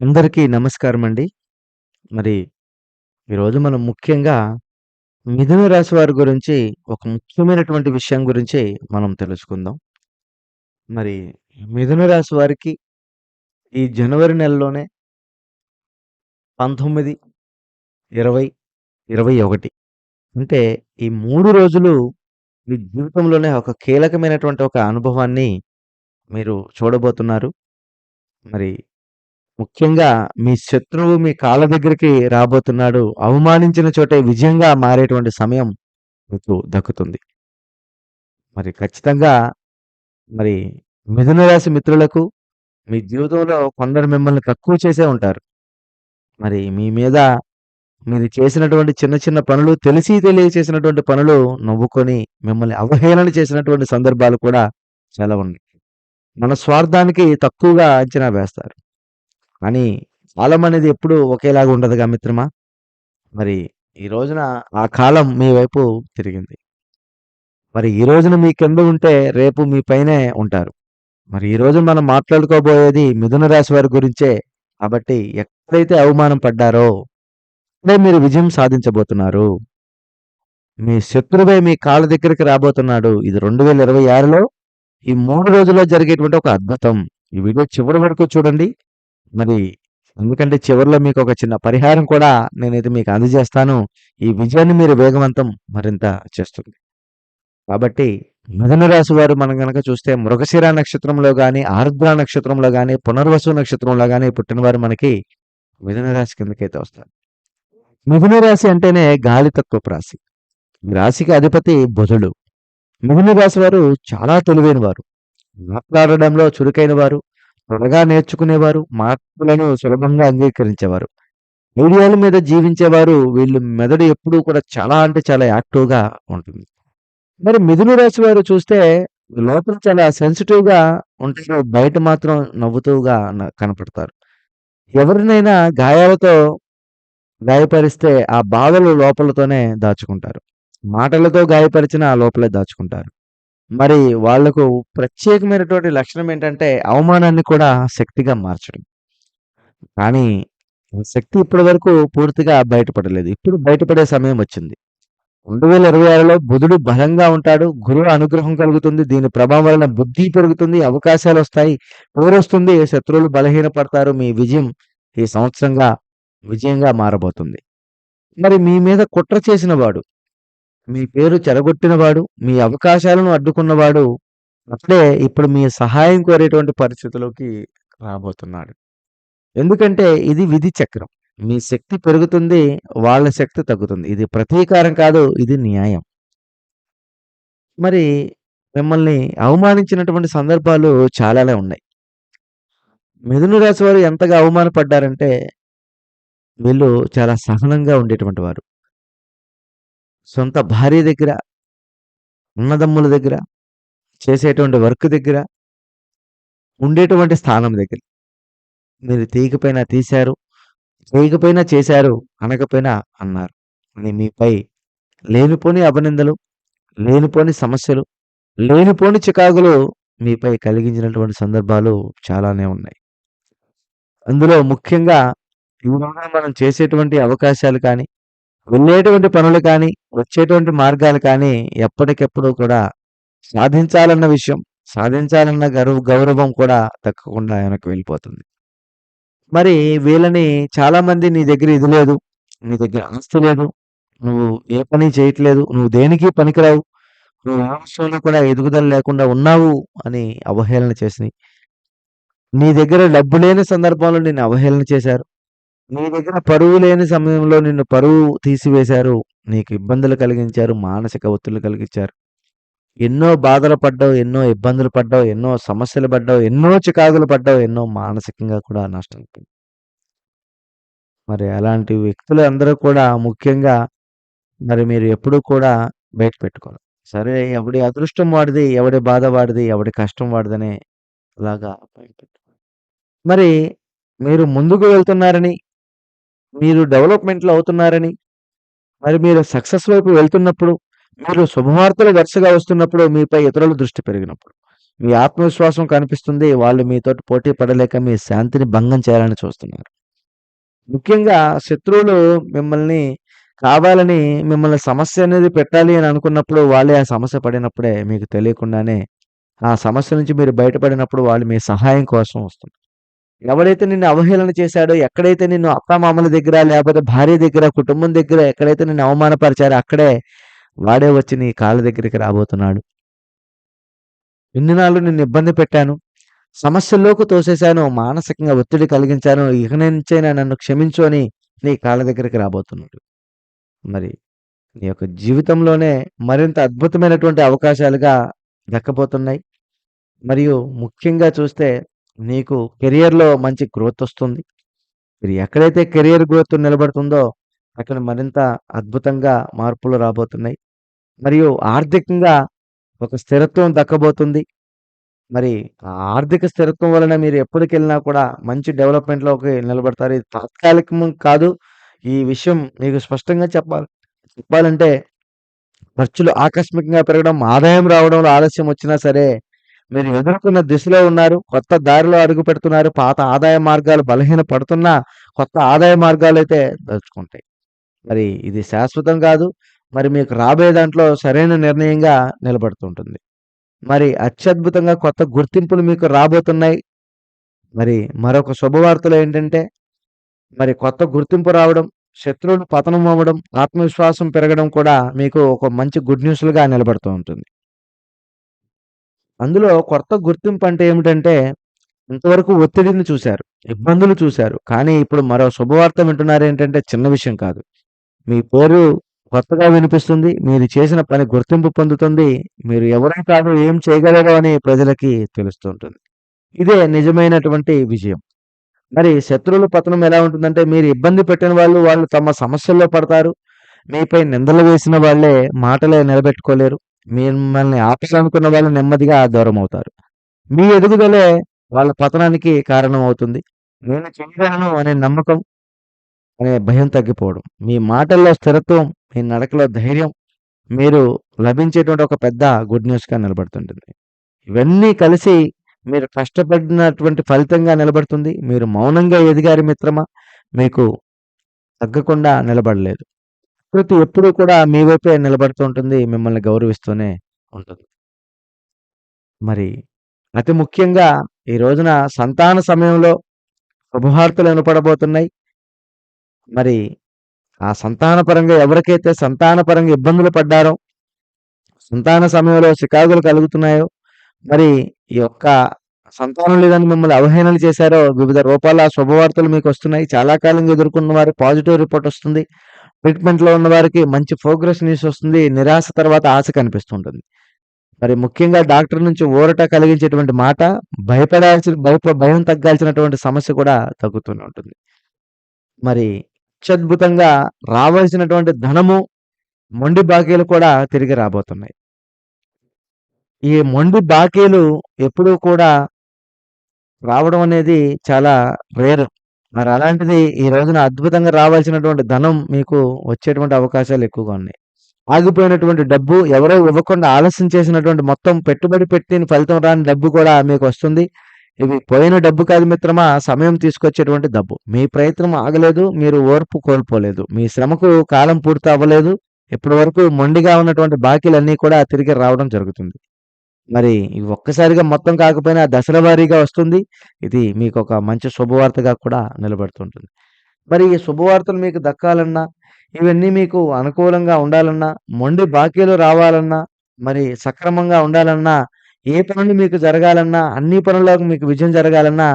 అందరికీ నమస్కారం అండి మరి ఈరోజు మనం ముఖ్యంగా మిథున రాశి వారి గురించి ఒక ముఖ్యమైనటువంటి విషయం గురించి మనం తెలుసుకుందాం. మరి మిథున రాశి వారికి ఈ జనవరి నెలలోనే 19, 20, 21 అంటే ఈ మూడు రోజులు మీ జీవితంలోనే ఒక కీలకమైనటువంటి ఒక అనుభవాన్ని మీరు చూడబోతున్నారు. మరి ముఖ్యంగా మీ శత్రువు మీ కాళ్ళ దగ్గరికి రాబోతున్నాడు. అవమానించిన చోటే విజయంగా మారేటువంటి సమయం మీకు దక్కుతుంది. మరి ఖచ్చితంగా మరి మిథున రాశి మిత్రులకు మీ జీవితంలో కొందరు మిమ్మల్ని తక్కువ చేసే ఉంటారు. మరి మీ మీద మీరు చేసినటువంటి చిన్న చిన్న పనులు తెలిసి తెలియ చేసినటువంటి పనులు నవ్వుకొని మిమ్మల్ని అవహేళన చేసినటువంటి సందర్భాలు కూడా చాలా ఉన్నాయి. మన స్వార్థానికి తక్కువగా అంచనా వేస్తారు. కానీ కాలం అనేది ఎప్పుడూ ఒకేలాగా ఉండదుగా మిత్రమా! మరి ఈ రోజున ఆ కాలం మీ వైపు తిరిగింది. మరి ఈ రోజున మీ కింద ఉంటే రేపు మీ పైనే ఉంటారు. మరి ఈ రోజు మనం మాట్లాడుకోబోయేది మిథున రాశి వారి గురించే. కాబట్టి ఎక్కడైతే అవమానం పడ్డారో అక్కడే మీరు విజయం సాధించబోతున్నారు. మీ శత్రువే మీ కాళ్ళ దగ్గరికి రాబోతున్నాడు. ఇది 2026లో ఈ మూడు రోజుల్లో జరిగేటువంటి ఒక అద్భుతం. ఈ వీడియో చివరి వరకు చూడండి. మరి ఎందుకంటే చివరిలో మీకు ఒక చిన్న పరిహారం కూడా నేనైతే మీకు అందజేస్తాను. ఈ విజయాన్ని మీరు వేగవంతం మరింత చేస్తుంది. కాబట్టి మిథున రాశి వారు మనం కనుక చూస్తే మృగశిర నక్షత్రంలో గాని, ఆరుద్ర నక్షత్రంలో కానీ పునర్వసు నక్షత్రంలో కానీ పుట్టినవారు మనకి మిథున రాశి కిందకైతే వస్తారు. మిథున రాశి అంటేనే గాలి తక్కువ రాశి. రాశికి అధిపతి బుధుడు. మిథున రాశి వారు చాలా తెలివైన వారు. మాట్లాడడంలో చురుకైన వారు. త్వరగా నేర్చుకునేవారు. మార్పులను సులభంగా అంగీకరించేవారు. ఐడియాల మీద జీవించేవారు. వీళ్ళు మెదడు ఎప్పుడూ కూడా చాలా అంటే చాలా యాక్టివ్‌గా ఉంటుంది. మరి మిథున రాశి వారు చూస్తే లోపల చాలా సెన్సిటివ్‌గా ఉంటారు. బయట మాత్రం నవ్వుతూగా కనపడతారు. ఎవరినైనా గాయాలతో గాయపరిస్తే ఆ బాధలు లోపలతోనే దాచుకుంటారు. మాటలతో గాయపరిచినా లోపలే దాచుకుంటారు. మరి వాళ్ళకు ప్రత్యేకమైనటువంటి లక్షణం ఏంటంటే అవమానాన్ని కూడా శక్తిగా మార్చడం. కానీ శక్తి ఇప్పటి వరకు పూర్తిగా బయటపడలేదు. ఇప్పుడు బయటపడే సమయం వచ్చింది. 2026లో బుధుడు బలంగా ఉంటాడు. గురువు అనుగ్రహం కలుగుతుంది. దీని ప్రభావం వలన బుద్ధి పెరుగుతుంది. అవకాశాలు వస్తాయి పోరొస్తుంది శత్రువులు బలహీనపడతారు. మీ విజయం ఈ సంవత్సరంగా విజయంగా మారబోతుంది. మరి మీ మీద కుట్ర చేసినవాడు, మీ పేరు చెరగొట్టినవాడు మీ అవకాశాలను అడ్డుకున్నవాడు అప్పుడే ఇప్పుడు మీ సహాయం కోరేటువంటి పరిస్థితిలోకి రాబోతున్నాడు. ఎందుకంటే ఇది విధి చక్రం. మీ శక్తి పెరుగుతుంది. వాళ్ళ శక్తి తగ్గుతుంది. ఇది ప్రతీకారం కాదు. ఇది న్యాయం. మరి మిమ్మల్ని అవమానించినటువంటి సందర్భాలు చాలానే ఉన్నాయి. మిథున రాశి వారు ఎంతగా అవమానపడ్డారంటే వీళ్ళు చాలా సహనంగా ఉండేటువంటి వారు. సొంత భార్య దగ్గర, అన్నదమ్ముల దగ్గర, చేసేటువంటి వర్క్ దగ్గర, ఉండేటువంటి స్థానం దగ్గర. మీరు తీయకపోయినా తీశారు. చేయకపోయినా చేశారు. అనకపోయినా అన్నారు. అని మీపై లేనిపోని అభినందనలు లేనిపోని సమస్యలు, లేనిపోని చికాకులు మీపై కలిగించినటువంటి సందర్భాలు చాలానే ఉన్నాయి. అందులో ముఖ్యంగా ఈ మనం చేసేటువంటి అవకాశాలు కానీ, వెళ్ళేటువంటి పనులు కానీ, వచ్చేటువంటి మార్గాలు కానీ ఎప్పటికెప్పుడు కూడా సాధించాలన్న విషయం, సాధించాలన్న గర్వ గౌరవం కూడా తక్కకుండా ఆయనకు వెళ్ళిపోతుంది. మరి వీళ్ళని చాలామంది నీ దగ్గర ఇది లేదు. నీ దగ్గర ఆస్తి లేదు. నువ్వు ఏ పని చేయట్లేదు. నువ్వు దేనికి పనికిరావు. నువ్వు ఏ విషయంలో కూడా ఎదుగుదల లేకుండా ఉన్నావు అని అవహేళన చేసినాయి నీ దగ్గర డబ్బు లేని సందర్భంలో నేను అవహేళన చేశారు. నీ దగ్గర పరువు లేని సమయంలో నిన్ను పరువు తీసివేశారు. నీకు ఇబ్బందులు కలిగించారు. మానసిక ఒత్తిళ్ళు కలిగించారు. ఎన్నో బాధలు పడ్డావు. ఎన్నో ఇబ్బందులు పడ్డావు. ఎన్నో సమస్యలు పడ్డావు. ఎన్నో చికాకులు పడ్డావు. ఎన్నో మానసికంగా కూడా నష్టం మరి అలాంటి వ్యక్తులు అందరూ కూడా ముఖ్యంగా మరి మీరు ఎప్పుడూ కూడా బయట పెట్టుకోరు. సరే ఎవడి అదృష్టం వాడిది. ఎవడి బాధ వాడిది. ఎవడి కష్టం వాడిదనే లాగా మరి మీరు ముందుకు వెళ్తున్నారని, మీరు డెవలప్‌మెంట్‌లో అవుతున్నారని, మరి మీరు సక్సెస్ వైపు వెళ్తున్నప్పుడు, మీరు శుభవార్తలు వరుసగా వస్తున్నప్పుడు మీపై ఇతరుల దృష్టి పెరిగినప్పుడు, మీ ఆత్మవిశ్వాసం కనిపిస్తుంది. వాళ్ళు మీతోటి పోటీ పడలేక మీ శాంతిని భంగం చేయాలని చూస్తున్నారు. ముఖ్యంగా శత్రువులు మిమ్మల్ని కావాలని మిమ్మల్ని సమస్య అనేది పెట్టాలి అని అనుకున్నప్పుడు వాళ్ళే ఆ సమస్య పడినప్పుడే మీకు తెలియకుండానే ఆ సమస్య నుంచి మీరు బయటపడినప్పుడు వాళ్ళు మీ సహాయం కోసం వస్తున్నారు. ఎవడైతే నిన్ను అవహేళన చేశాడో, ఎక్కడైతే నిన్ను అత్తమామల దగ్గర, లేకపోతే భార్య దగ్గర, కుటుంబం దగ్గర ఎక్కడైతే నిన్ను అవమానపరిచారో అక్కడే వాడే వచ్చి నీ కాళ్ళ దగ్గరికి రాబోతున్నాడు. ఇన్ని నాళ్ళు నిన్ను ఇబ్బంది పెట్టాను. సమస్యల్లోకి తోసేశాను. మానసికంగా ఒత్తిడి కలిగించాను. ఇక నుంచైనా నన్ను క్షమించు అని నీ కాళ్ళ దగ్గరికి రాబోతున్నాడు. మరి నీ యొక్క జీవితంలోనే మరింత అద్భుతమైనటువంటి అవకాశాలుగా దక్కబోతున్నాయి. మరియు ముఖ్యంగా చూస్తే నీకు కెరియర్‌లో మంచి గ్రోత్ వస్తుంది. మీరు ఎక్కడైతే కెరియర్ గ్రోత్ నిలబడుతుందో అక్కడ మరింత అద్భుతంగా మార్పులు రాబోతున్నాయి. మరియు ఆర్థికంగా ఒక స్థిరత్వం దక్కబోతుంది. మరి ఆ ఆర్థిక స్థిరత్వం వలన మీరు ఎప్పటికెళ్ళినా కూడా మంచి డెవలప్‌మెంట్‌లోకి నిలబడతారు. ఇది తాత్కాలికం కాదు. ఈ విషయం మీకు స్పష్టంగా చెప్పాలి చెప్పాలంటే ఖర్చులు ఆకస్మికంగా పెరగడం, ఆదాయం రావడంలో ఆలస్యం వచ్చినా సరే మీరు ఎదుర్కొన్న దిశలో ఉన్నారు. కొత్త దారిలో అడుగుపెడుతున్నారు. పాత ఆదాయ మార్గాలు బలహీన పడుతున్నా కొత్త ఆదాయ మార్గాలు అయితే దలుచుకుంటాయి మరి ఇది శాశ్వతం కాదు. మరి మీకు రాబోయే దాంట్లో సరైన నిర్ణయంగా నిలబడుతుంటుంది. మరి అత్యద్భుతంగా కొత్త గుర్తింపులు మీకు రాబోతున్నాయి. మరి మరొక శుభవార్తలు ఏంటంటే మరి కొత్త గుర్తింపు రావడం, శత్రువులు పతనం అవ్వడం, ఆత్మవిశ్వాసం పెరగడం కూడా మీకు ఒక మంచి గుడ్ న్యూస్‌లుగా నిలబడుతూ ఉంటుంది. అందులో కొత్త గుర్తింపు అంటే ఏమిటంటే ఇంతవరకు ఒత్తిడిని చూసారు. ఇబ్బందులు చూసారు. కానీ ఇప్పుడు మరో శుభవార్త వింటున్నారేంటంటే చిన్న విషయం కాదు. మీ పేరు కొత్తగా వినిపిస్తుంది. మీరు చేసిన పని గుర్తింపు పొందుతుంది. మీరు ఎవరో కాదు ఏం చేయగలరో అని ప్రజలకి తెలుస్తూ ఉంటుంది. ఇదే నిజమైనటువంటి విజయం. మరి శత్రువుల పతనం ఎలా ఉంటుందంటే మీరు ఇబ్బంది పెట్టిన వాళ్ళు, వాళ్ళు తమ సమస్యల్లో పడతారు. మీపై నిందలు వేసిన వాళ్ళే మాటలే నిలబెట్టుకోలేరు. మిమ్మల్ని ఆపాలనుకున్న వాళ్ళు నెమ్మదిగా దూరమవుతారు. మీ ఎదుగుదలే వాళ్ళ పతనానికి కారణం అవుతుంది నేను చేయగలను అనే నమ్మకం, అనే భయం తగ్గిపోవడం. మీ మాటల్లో స్థిరత్వం, మీ నడకలో ధైర్యం మీరు లభించేటువంటి ఒక పెద్ద గుడ్ న్యూస్‌గా నిలబడుతుంటుంది. ఇవన్నీ కలిసి మీరు కష్టపడినటువంటి ఫలితంగా నిలబడుతుంది. మీరు మౌనంగా ఎదిగారు మిత్రమా. మీకు తగ్గకుండా నిలబడలేదు. ప్రకృతి ఎప్పుడూ కూడా మీ వైపే నిలబడుతూ ఉంటుంది. మిమ్మల్ని గౌరవిస్తూనే ఉంటుంది. మరి అతి ముఖ్యంగా ఈ రోజున సంతాన సమయంలో శుభవార్తలు వినపడబోతున్నాయి. మరి ఆ సంతాన పరంగా ఎవరికైతే సంతాన పరంగా ఇబ్బందులు పడ్డారో, సంతాన సమయంలో చికాకులు కలుగుతున్నాయో, మరి ఈ యొక్క సంతానం లేదని మిమ్మల్ని అవహేళనలు చేశారో వివిధ రూపాల శుభవార్తలు మీకొస్తున్నాయి. చాలా కాలంగా ఎదుర్కొన్న వారు పాజిటివ్ రిపోర్ట్ వస్తుంది. ట్రీట్మెంట్‌లో ఉన్నవారికి మంచి ప్రోగ్రెస్ న్యూస్ వస్తుంది. నిరాశ తర్వాత ఆశ కనిపిస్తుంటుంది. మరి ముఖ్యంగా డాక్టర్ నుంచి ఊరట కలిగించేటువంటి మాట భయపడాల్సిన భయప భయం తగ్గాల్సినటువంటి సమస్య కూడా తగ్గుతూనే ఉంటుంది. మరి అత్యద్భుతంగా రావాల్సినటువంటి ధనము, మొండి బాకీలు కూడా తిరిగి రాబోతున్నాయి. ఈ మొండి బాకీలు ఎప్పుడూ కూడా రావడం అనేది చాలా రేర్. మరి అలాంటిది ఈ రోజున అద్భుతంగా రావాల్సినటువంటి ధనం మీకు వచ్చేటువంటి అవకాశాలు ఎక్కువగా ఉన్నాయి. ఆగిపోయినటువంటి డబ్బు ఎవరో ఇవ్వకుండా ఆలస్యం చేసినటువంటి మొత్తం పెట్టుబడి పెట్టిన ఫలితం రాని డబ్బు కూడా మీకు వస్తుంది ఇవి పోయిన డబ్బు కాదు మిత్రమా సమయం తీసుకొచ్చేటువంటి డబ్బు. మీ ప్రయత్నం ఆగలేదు. మీరు ఓర్పు కోల్పోలేదు. మీ శ్రమకు కాలం పూర్తి అవ్వలేదు. ఇప్పటి వరకు మొండిగా ఉన్నటువంటి బాకీలన్నీ కూడా తిరిగి రావడం జరుగుతుంది. మరి ఒక్కసారిగా మొత్తం కాకపోయినా దశల వారీగా వస్తుంది. ఇది మీకు ఒక మంచి శుభవార్తగా కూడా నిలబడుతుంటుంది. మరి ఈ శుభవార్తలు మీకు దక్కాలన్నా, ఇవన్నీ మీకు అనుకూలంగా ఉండాలన్నా, మొండి బాకీలు రావాలన్నా, మరి సక్రమంగా ఉండాలన్నా, ఏ పనులు మీకు జరగాలన్నా, అన్ని పనుల్లో మీకు విజయం జరగాలన్నా,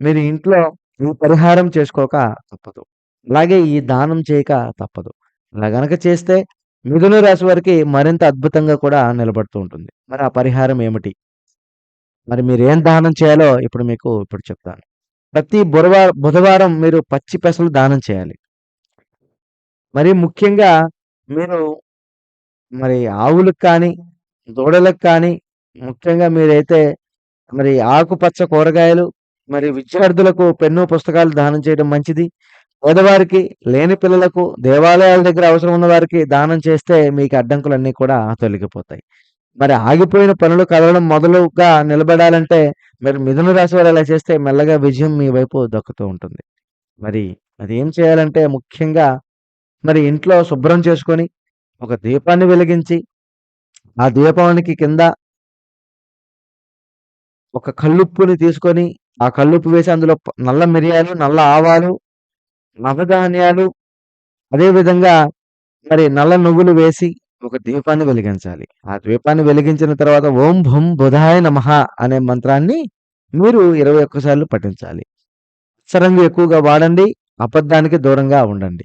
మీరు ఇంట్లో ఈ పరిహారం చేసుకోక తప్పదు. అలాగే ఈ దానం చేయక తప్పదు. ఇలా గనక చేస్తే మిథున రాశి వారికి మరింత అద్భుతంగా కూడా నిలబడుతూ ఉంటుంది. మరి ఆ పరిహారం ఏమిటి? మరి మీరు ఏం దానం చేయాలో ఇప్పుడు మీకు ఇప్పుడు చెప్తాను. ప్రతి బురవా బుధవారం మీరు పచ్చి పెసలు దానం చేయాలి. మరి ముఖ్యంగా మీరు మరి ఆవులకు కానీ, దూడలకు కానీ, ముఖ్యంగా మీరైతే మరి ఆకుపచ్చ కూరగాయలు, మరి విద్యార్థులకు పెన్ను, పుస్తకాలు దానం చేయడం మంచిది. పేదవారికి, లేని పిల్లలకు, దేవాలయాల దగ్గర అవసరం ఉన్న వారికి దానం చేస్తే మీకు అడ్డంకులన్నీ కూడా తొలగిపోతాయి. మరి ఆగిపోయిన పనులు కదలడం మొదలుగా నిలబడాలంటే మీరు మిథున రాశి వారు అలా చేస్తే మెల్లగా విజయం మీ వైపు దక్కుతూ ఉంటుంది. మరి అది ఏం చేయాలంటే ముఖ్యంగా మరి ఇంట్లో శుభ్రం చేసుకొని, ఒక దీపాన్ని వెలిగించి, ఆ దీపానికి కింద ఒక కల్లుప్పుని తీసుకొని, ఆ కల్లుప్పు వేసి అందులో నల్ల మిరియాలు, నల్ల ఆవాలు, నవధాన్యాలు, అదేవిధంగా మరి నల్ల నువ్వులు వేసి ఒక దీపాన్ని వెలిగించాలి. ఆ దీపాన్ని వెలిగించిన తర్వాత ఓం భుం బుధాయ నమః అనే మంత్రాన్ని మీరు ఇరవై ఒక్కసార్లు పఠించాలి. పచ్చరంగు ఎక్కువగా వాడండి. అబద్ధానికి దూరంగా ఉండండి.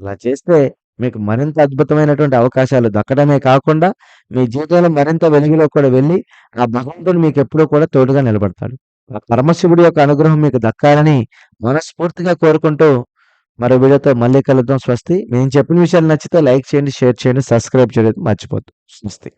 ఇలా చేస్తే మీకు మరింత అద్భుతమైనటువంటి అవకాశాలు దక్కడమే కాకుండా, మీ జీవితంలో మరింత వెలుగులో కూడా వెళ్ళి, ఆ భగవంతుడు మీకు ఎప్పుడూ కూడా తోడుగా నిలబడతాడు. ఆ పరమశివుడి యొక్క అనుగ్రహం మీకు దక్కాలని మనస్ఫూర్తిగా కోరుకుంటూ, మరో వీడియోతో మళ్ళీ కలుద్దాం. స్వస్తి. నేను చెప్పిన విషయాలు నచ్చితే లైక్ చేయండి, షేర్ చేయండి, సబ్స్క్రైబ్ చేయడం మర్చిపోద్దు. స్వస్తి.